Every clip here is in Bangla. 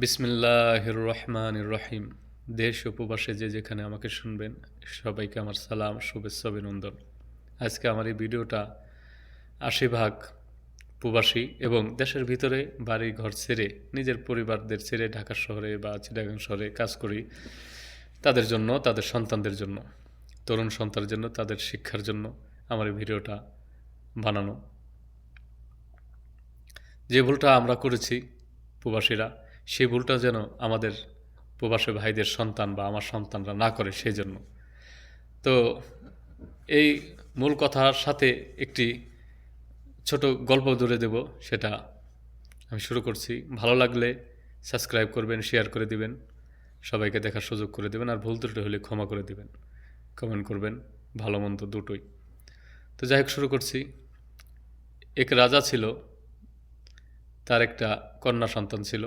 বিসমিল্লাহ রহমান রহিম। দেশ উপবাসে যে যেখানে আমাকে শুনবেন, সবাইকে আমার সালাম, শুভেচ্ছা, অভিনন্দন। আজকে আমার এই ভিডিওটা আশি ভাগ প্রবাসী এবং দেশের ভিতরে বাড়ি ঘর ছেড়ে, নিজের পরিবারদের ছেড়ে ঢাকা শহরে বা চিটাগাং শহরে কাজ করি, তাদের জন্য, তাদের সন্তানদের জন্য, তরুণ সন্তানের জন্য, তাদের শিক্ষার জন্য আমার এই ভিডিওটা বানানো। যে ভুলটা আমরা করেছি প্রবাসীরা সেই ভুলটা যেন আমাদের প্রবাসী ভাইদের সন্তান বা আমার সন্তানরা না করে, সেই জন্য। তো এই মূল কথার সাথে একটি ছোট গল্প ধরে দেব, সেটা আমি শুরু করছি। ভালো লাগলে সাবস্ক্রাইব করবেন, শেয়ার করে দিবেন, সবাইকে দেখার সুযোগ করে দেবেন, আর ভুল ত্রুটি হলে ক্ষমা করে দিবেন। কমেন্ট করবেন, ভালো মন্দ দুটোই। তো যাই হোক, শুরু করছি। এক রাজা ছিল, তার একটা কন্যা সন্তান ছিল।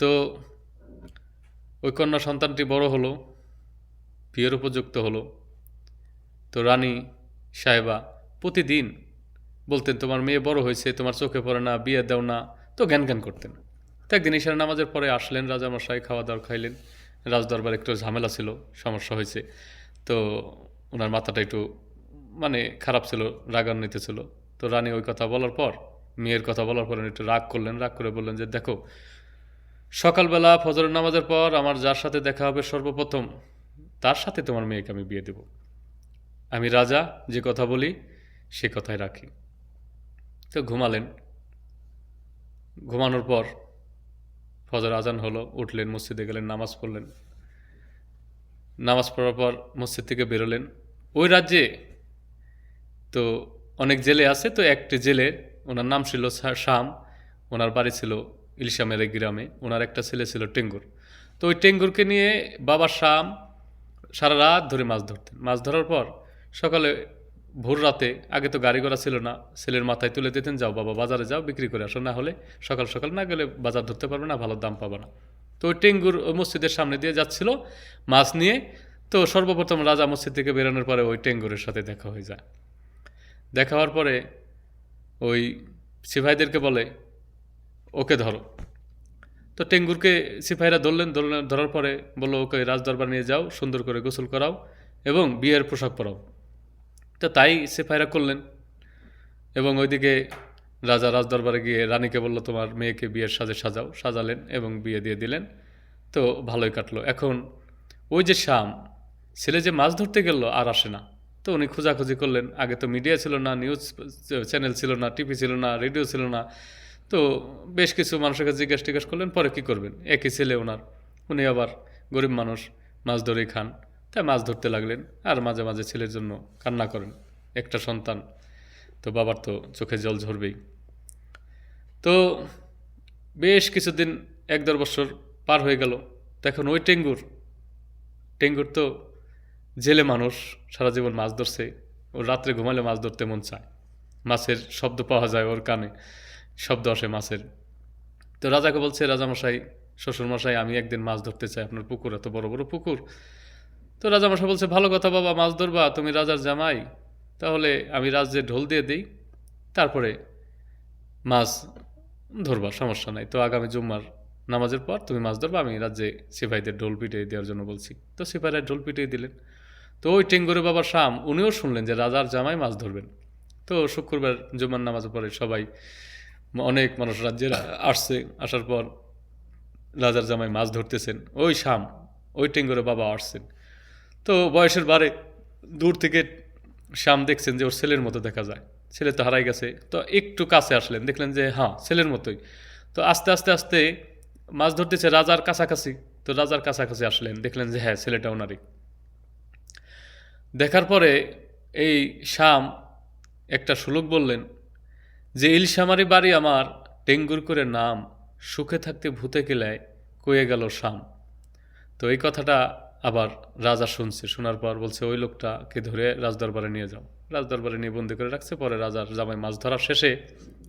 তো ওই কন্যা সন্তানটি বড় হলো, বিয়ের উপযুক্ত হলো। তো রানী সাহেবা প্রতিদিন বলতেন, তোমার মেয়ে বড় হয়েছে, তোমার চোখে পড়ে না, বিয়ে দাও না। তো জ্ঞান জ্ঞান করতেন। তো একদিন ঈশার নামাজের পরে আসলেন, রাজামশাই খাওয়া দাওয়া খাইলেন। রাজদরবার একটু ঝামেলা ছিল, সমস্যা হয়েছে। তো ওনার মাথাটা একটু মানে খারাপ ছিল, রাগান্বিত ছিল। তো রানী ওই কথা বলার পর, মেয়ের কথা বলার পর একটু রাগ করলেন, রাগ করে বললেন যে, দেখো সকালবেলা ফজরের নামাজের পর আমার যার সাথে দেখা হবে সর্বপ্রথম, তার সাথে তোমার মেয়েকে আমি বিয়ে দেব। আমি রাজা, যে কথা বলি, সে কথাই রাখি। তো ঘুমালেন। ঘুমানোর পর ফজর আজান হলো, উঠলেন, মসজিদে গেলেন, নামাজ পড়লেন। নামাজ পড়ার পর মসজিদ থেকে বেরোলেন। ওই রাজ্যে তো অনেক জেলে আছে, তো একটি জেলে, ওনার নাম ছিল শাম, ওনার বাড়ি ছিল ইলশামের এই গ্রামে, ওনার একটা ছেলে ছিল টেঙ্গুর। তো ওই টেঙ্গুরকে নিয়ে বাবা শাম সারা রাত ধরে মাছ ধরতেন। মাছ ধরার পর সকালে ভোর রাতে, আগে তো গাড়ি ঘোড়া ছিল না, ছেলের মাথায় তুলে দিতেন, যাও বাবা, বাজারে যাও, বিক্রি করে আসো। না হলে সকাল সকাল না গেলে বাজার ধরতে পারবে না, ভালো দাম পাবে না। তো ওই টেঙ্গুর ওই মসজিদের সামনে দিয়ে যাচ্ছিল মাছ নিয়ে। তো সর্বপ্রথম রাজা মসজিদ থেকে বেরোনোর পরে ওই টেঙ্গুরের সাথে দেখা হয়ে যায়। দেখা হওয়ার পরে ওই সিপাহীদেরকে বলে ওকে ধরো। তো টেঙ্গুরকে সিপাহীরা ধরলেন ধরার পরে বলল, ওকে রাজদরবার নিয়ে যাও, সুন্দর করে গোসল করাও এবং বিয়ের পোশাক পরাও। তো তাই সিপাহীরা করলেন এবং ওইদিকে রাজা রাজদরবারে গিয়ে রানীকে বলল, তোমার মেয়েকে বিয়ের সাজে সাজাও, সাজালেন এবং বিয়ে দিয়ে দিলেন। তো ভালোই কাটলো। এখন ওই যে শাম ছেলে যে মাছ ধরতে গেল আর আসে না। তো উনি খোঁজাখুঁজি করলেন। আগে তো মিডিয়া ছিল না, নিউজ চ্যানেল ছিল না, টিভি ছিল না, রেডিও ছিল না। তো বেশ কিছু মানুষের কাছে জিজ্ঞেস টিজ্ঞেস করলেন, পরে কী করবেন? একই ছেলে ওনার, উনি আবার গরিব মানুষ, মাছ ধরেই খান, তাই মাছ ধরতে লাগলেন, আর মাঝে মাঝে ছেলের জন্য কান্না করেন, একটা সন্তান, তো বাবার তো চোখে জল ঝরবেই। তো বেশ কিছুদিন, এক দেড় বছর পার হয়ে গেল, তো এখন ওই টেঙ্গুর টেঙ্গুর তো জেলে মানুষ, সারা জীবন মাছ ধরছে ওর রাত্রে ঘুমালে মাছ ধরতে মন চায়, মাছের শব্দ পাওয়া যায় ওর কানে। শব্দ আসে মাছের। তো রাজাকে বলছে রাজামশাই শ্বশুরমশাই আমি একদিন মাছ ধরতে চাই, আপনার পুকুর এত বড় বড় পুকুর। তো রাজামশাই বলছে, ভালো কথা বাবা, মাছ ধরবা, তুমি রাজার জামাই। তাহলে আমি রাজ্যে ঢোল দিয়ে দিই, তারপরে মাছ ধরবা, সমস্যা নাই। তো আগামী জুম্মার নামাজের পর তুমি মাছ ধরবা, আমি রাজ্যে সিপাহীদের ঢোল পিটিয়ে দেওয়ার জন্য বলছি। তো সিপাহীরা ঢোল পিটিয়ে দিলেন। তো ওই টেঙ্গুরে বাবার শাম, উনিও শুনলেন যে রাজার জামাই মাছ ধরবেন। তো শুক্রবার জুম্মার নামাজের পরে সবাই অনেক মানুষ রাজ্যে আসছে, আসার পর রাজার জামাই মাছ ধরতেছেন। ওই শাম, ওই টেঙ্গুরে বাবা আসছেন। তো বয়সের বারে দূর থেকে শাম দেখছেন যে ওর ছেলের মতো দেখা যায়। ছেলে তো হারাই গেছে। তো একটু কাছে আসলেন, দেখলেন যে হ্যাঁ ছেলের মতোই। তো আস্তে আস্তে আস্তে মাছ ধরতেছে রাজার কাছাকাছি। তো রাজার কাছাকাছি আসলেন, দেখলেন যে হ্যাঁ ছেলেটা ওনারই। দেখার পরে এই শাম একটা সুলোক বললেন যে ইলশামারি বাড়ি আমার টেঙ্গুর করে নাম, সুখে থাকতে ভূতে গেলায় কয়ে গেল শাম। তো এই কথাটা আবার রাজা শুনছে, শোনার পর বলছে, ওই লোকটাকে ধরে রাজদরবারে নিয়ে যাও। রাজদরবারে নিয়ে বন্দি করে রাখছে, পরে রাজার জামাই মাছ ধরার শেষে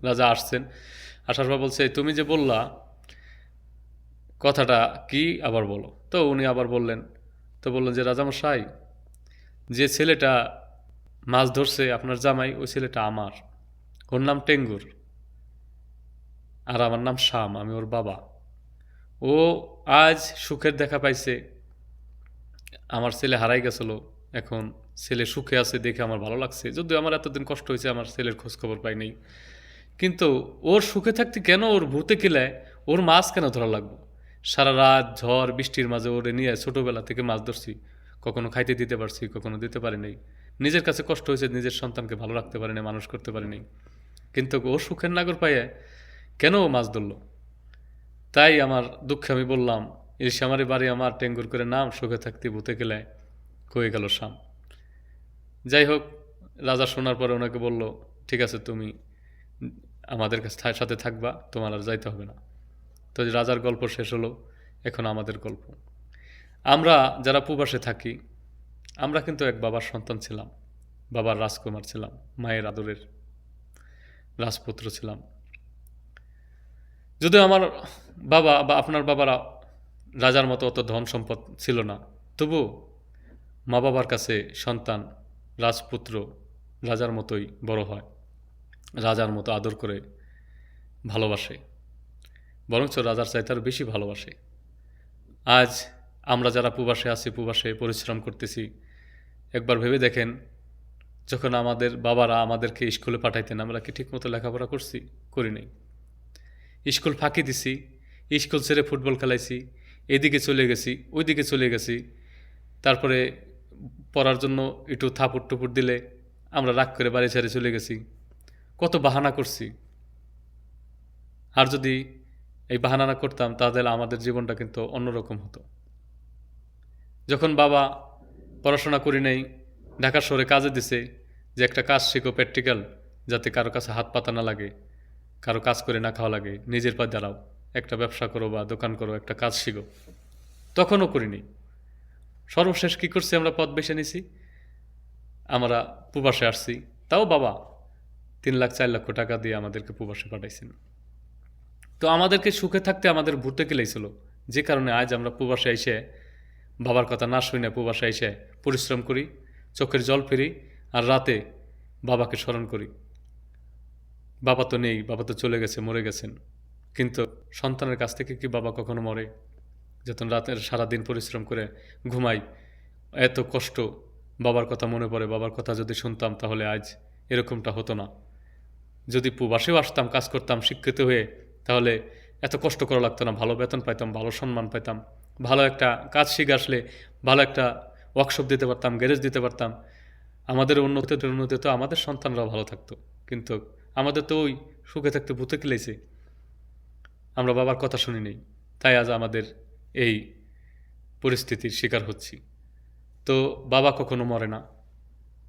রাজা আসছেন। আসার পর বলছে তুমি যে বললা, কথাটা কি আবার বলো? তো উনি আবার বললেন, তো বললেন যে, রাজামশাই, যে ছেলেটা মাছ ধরছে আপনার জামাই, ওই ছেলেটা আমার। ওর নাম টেঙ্গুর আর আমার নাম শাম, আমি ওর বাবা। ও আজ সুখের দেখা পাইছে। আমার ছেলে হারাই গেছিল, এখন ছেলে সুখে আছে দেখে আমার ভালো লাগছে। যদিও আমার এতদিন কষ্ট হয়েছে, আমার ছেলের খোঁজ খবর পাই নাই। কিন্তু ওর সুখে থাকতে কেন ওর ভূতে কিলায়? ওর মাছ কেন ধরা লাগবো? সারা রাত ঝড়, বৃষ্টির মাঝে ওরে নিয়ে ছোটোবেলা থেকে মাছ ধরছি। কখনো খাইতে দিতে পারছি, কখনো দিতে পারি নাই। নিজের কাছে কষ্ট হয়েছে, নিজের সন্তানকে ভালো রাখতে পারি নাই, মানুষ করতে পারি নাই। কিন্তু ও সুখের নাগর পাইয়ে কেন ও মাছ ধরলো? তাই আমার দুঃখে আমি বললাম, ইলশামারি বাড়ি আমার টেঙ্গুর করে নাম, সুখে থাকতে ভূতে গেলে কয়ে গেল শাম? যাই হোক, রাজা শোনার পরে ওনাকে বলল, ঠিক আছে, তুমি আমাদের সাথে থাকবা, তোমার আর যাইতে হবে না। তো রাজার গল্প শেষ হলো, এখন আমাদের গল্প। আমরা যারা প্রবাসে থাকি, আমরা কিন্তু এক বাবার সন্তান ছিলাম, বাবার রাজকুমার ছিলাম, মায়ের আদরের। রাজপুত্র ছিলাম। যদিও আমার বাবা বা আপনার বাবারা রাজার মতো অত ধন সম্পদ ছিল না, তবু মা বাবার কাছে সন্তান, রাজপুত্র রাজার মতোই বড় হয়, রাজার মতো আদর করে ভালোবাসে, বরঞ্চ রাজার চাইতে আরও বেশি ভালোবাসে। আজ আমরা যারা প্রবাসে আছি প্রবাসে পরিশ্রম করতেছি, একবার ভেবে দেখেন যখন আমাদের বাবারা আমাদেরকে স্কুলে পাঠাইতেন, আমরা কি ঠিকমতো লেখাপড়া করছি? করি নাই। স্কুল ফাঁকি দিছি, স্কুল ছেড়ে ফুটবল খেলাইছি, এদিকে চলে গেছি, ওইদিকে চলে গেছি। তারপরে পড়ার জন্য একটু থাপুর টুপুর দিলে আমরা রাগ করে বাড়ি ছেড়ে চলে গেছি। কত বাহানা করছি। আর যদি এই বাহানা না করতাম, তাহলে আমাদের জীবনটা কিন্তু অন্যরকম হতো। যখন বাবা পড়াশোনা করি নাই ঢাকা শহরে কাজে দিছে যে একটা কাজ শিখো প্র্যাকটিক্যাল যাতে কারও কাছে হাত পাতা না লাগে, কারও কাজ করে না খাওয়া লাগে, নিজের পা দাঁড়াও, একটা ব্যবসা করো বা দোকান করো, একটা কাজ শিখো। তখনও করিনি। সর্বশেষ কী করছি আমরা পথ বেছে নিছি? আমরা প্রবাসে আসছি। তাও বাবা, তিন লাখ, চার লক্ষ টাকা দিয়ে আমাদেরকে প্রবাসে পাঠাইছেন। তো আমাদেরকে সুখে থাকতে আমাদের ভূতে গেলেছিল যে কারণে আজ আমরা প্রবাসে এসে, বাবার কথা না শুনে প্রবাসে এসে পরিশ্রম করি। চোখের জল ফেরি আর রাতে বাবাকে স্মরণ করি। বাবা তো নেই, বাবা তো চলে গেছে, মরে গেছেন। কিন্তু সন্তানের কাছ থেকে কি বাবা কখনো মরে? যখন রাতের সারাদিন পরিশ্রম করে ঘুমাই, এত কষ্ট, বাবার কথা মনে পড়ে, বাবার কথা যদি শুনতাম তাহলে আজ এরকমটা হতো না। যদি প্রবাসেও আসতাম, কাজ করতাম, শিক্ষিত হয়ে, তাহলে এত কষ্ট করা লাগতো না। ভালো বেতন পাইতাম, ভালো সম্মান পাইতাম। ভালো একটা কাজ শিখে আসলে, ভালো একটা ওয়ার্কশপ দিতে পারতাম গ্যারেজ দিতে পারতাম। আমাদের উন্নতিতে উন্নতি তো আমাদের সন্তানরাও ভালো থাকতো। কিন্তু আমাদের তো ওই সুখে থাকতে ভূতে কিলেছে আমরা বাবার কথা শুনি নেই। তাই আজ আমাদের এই পরিস্থিতির শিকার হচ্ছি। তো বাবা কখনো মরে না।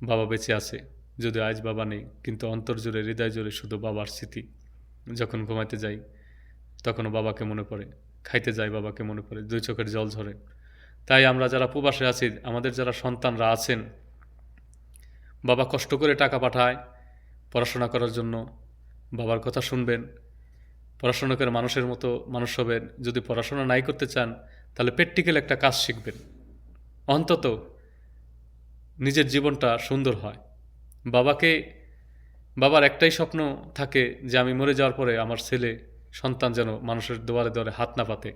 বাবা বেঁচে আছে। যদি আজ বাবা নেই, কিন্তু অন্তর জুড়ে, হৃদয় জুড়ে শুধু বাবার স্মৃতি। যখন ঘুমাইতে যাই, তখনও বাবাকে মনে পড়ে। খাইতে যাই, বাবাকে মনে পড়ে। দুই চোখের জল ঝরে। তাই আমরা যারা প্রবাসে আছি, আমাদের যারা সন্তানরা আছেন, বাবা কষ্ট করে টাকা পাঠায় পড়াশোনা করার জন্য, বাবার কথা শুনবেন, পড়াশোনা করে মানুষের মতো মানুষ হবেন, যদি পড়াশোনা নাই করতে চান, তাহলে প্র্যাকটিক্যাল একটা কাজ শিখবেন। অন্তত নিজের জীবনটা সুন্দর হয়। বাবাকে, বাবার একটাই স্বপ্ন থাকে যে আমি মরে যাওয়ার পরে আমার ছেলে, সন্তান যেন মানুষের দুয়ারে দোয়ারে হাত না পাতে।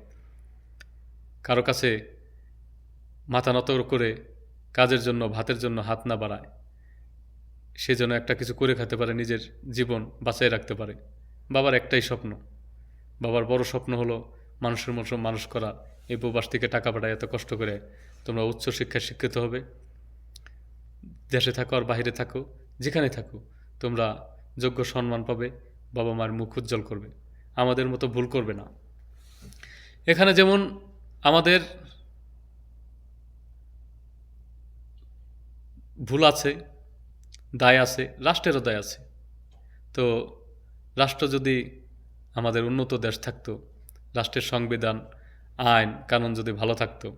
কারও কাছে মাথা নত করে কাজের জন্য, ভাতের জন্য হাত না বাড়ায়। সে যেন একটা কিছু করে খেতে পারে, নিজের জীবন বাঁচাই রাখতে পারে। বাবার একটাই স্বপ্ন। বাবার বড় স্বপ্ন হলো মানুষের মতো মানুষ করা। এই প্রবাস থেকে টাকা পাঠায়, এত কষ্ট করে। তোমরা উচ্চ শিক্ষায় শিক্ষিত হবে। দেশে থাকো আর বাইরে থাকো যেখানে থাকো, তোমরা যোগ্য সম্মান পাবে, বাবা মার মুখ উজ্জ্বল করবে। আমাদের মতো ভুল করবে না। এখানে যেমন আমাদের ভুল আছে, দায় আছে, রাষ্ট্রেরও দায় আছে। তো রাষ্ট্র যদি আমাদের উন্নত দেশ থাকতো, রাষ্ট্রের সংবিধান, আইন, কানুন যদি ভালো থাকতো,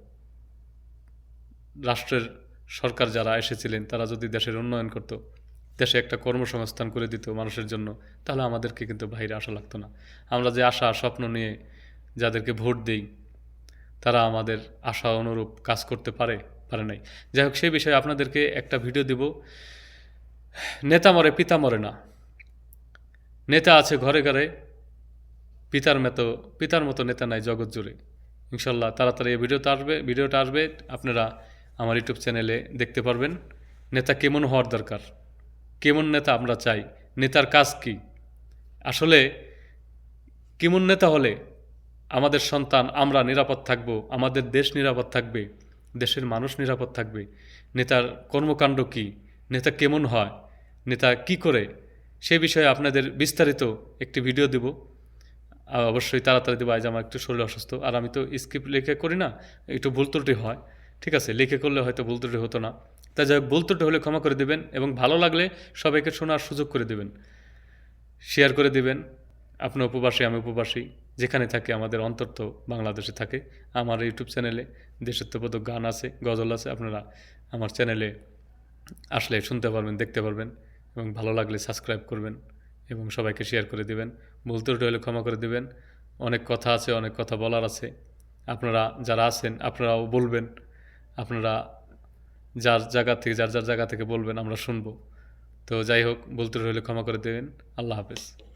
রাষ্ট্রের সরকার যারা এসেছিলেন, তারা যদি দেশের উন্নয়ন করত, দেশে একটা কর্মসংস্থান করে দিত মানুষের জন্য, তাহলে আমাদেরকে কিন্তু বাইরে আসা লাগতো না। আমরা যে আশা, স্বপ্ন নিয়ে যাদেরকে ভোট দিই, তারা আমাদের আশা অনুরূপ কাজ করতে পারে। পারে নাই। যাই হোক, সেই বিষয়ে আপনাদেরকে একটা ভিডিও দিব। নেতা মরে, পিতা মরে না। নেতা আছে ঘরে ঘরে, পিতার মতো পিতার মতো নেতা নাই জগৎ জুড়ে। ইনশাল্লাহ তাড়াতাড়ি এই ভিডিওটা আসবে ভিডিওটা আসবে, আপনারা আমার ইউটিউব চ্যানেলে দেখতে পারবেন। নেতা কেমন হওয়ার দরকার? কেমন নেতা আমরা চাই? নেতার কাজ কি? আসলে কেমন নেতা হলে আমাদের সন্তান, আমরা নিরাপদ থাকব, আমাদের দেশ নিরাপদ থাকবে। দেশের মানুষ নিরাপদ থাকবে। নেতার কর্মকাণ্ড কি? নেতা কেমন হয়? নেতা কি করে? সে বিষয়ে আপনাদের বিস্তারিত একটি ভিডিও দেব। অবশ্যই তাড়াতাড়ি দেবো। আজ আমার একটু শরীর অসুস্থ। আর আমি তো স্ক্রিপ্ট লিখে করি না, একটু ভুল ত্রুটি হয়। ঠিক আছে, লিখে করলে হয়তো ভুল ত্রুটি হতো না। তাই যাই হোক, ভুল ত্রুটি হলে ক্ষমা করে দেবেন এবং ভালো লাগলে সবাইকে শোনার সুযোগ করে দেবেন। শেয়ার করে দিবেন। আপনি উপবাসী, আমি উপবাসী। যেখানে থাকে আমাদের অন্তর্ত বাংলাদেশে থাকে, আমার ইউটিউব চ্যানেলে। দেশাত্মবোধক গান আছে, গজল আছে, আপনারা আমার চ্যানেলে আসলে শুনতে পারবেন, দেখতে পারবেন এবং ভালো লাগলে সাবস্ক্রাইব করবেন এবং সবাইকে শেয়ার করে দিবেন। বলতে হলে ক্ষমা করে দিবেন। অনেক কথা আছে, অনেক কথা বলার আছে। আপনারা যারা আছেন, আপনারাও বলবেন। আপনারা যার জায়গা থেকে, যার যার জায়গা থেকে বলবেন, আমরা শুনব। তো যাই হোক ত্রুটি হলে ক্ষমা করে দেবেন। আল্লাহ হাফেজ।